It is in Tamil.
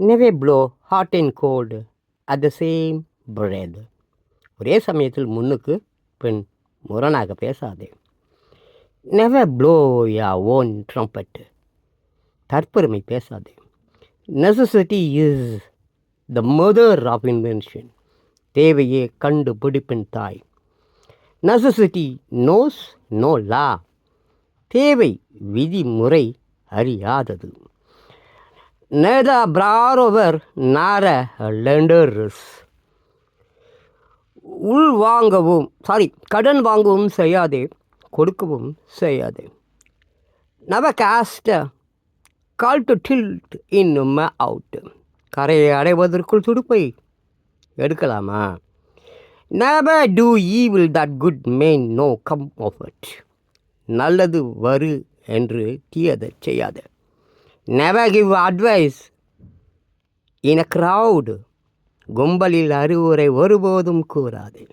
never blow hot and cold at the same breath. ஒரே சமயத்தில் முன்னுக்கு பெண் முரணாக பேசாதே. Never blow your own trumpet தற்பெருமை பேசாதே. Necessity is the mother of invention தேவையே கண்டுபிடிப்பின் தாய். நெசசிட்டி நோஸ் நோ லா தேவை விதிமுறை அறியாதது. நேதா பிராரோவர் நார லெண்டர்ஸ். உள் வாங்கவும் சாரி கடன் வாங்கவும் செய்யாதே கொடுக்கவும் செய்யாதே. Now cast call to tilt இன்னும் அவுட். கரையை அடைவதற்குள் துடுப்பை எடுக்கலாமா? Never do evil that good man no come of it. நல்லது வரு என்று தீயதை செய்யாதே. Never give advice in a crowd கும்பலில் அறிவுரை ஒருபோதும் கூறாதே.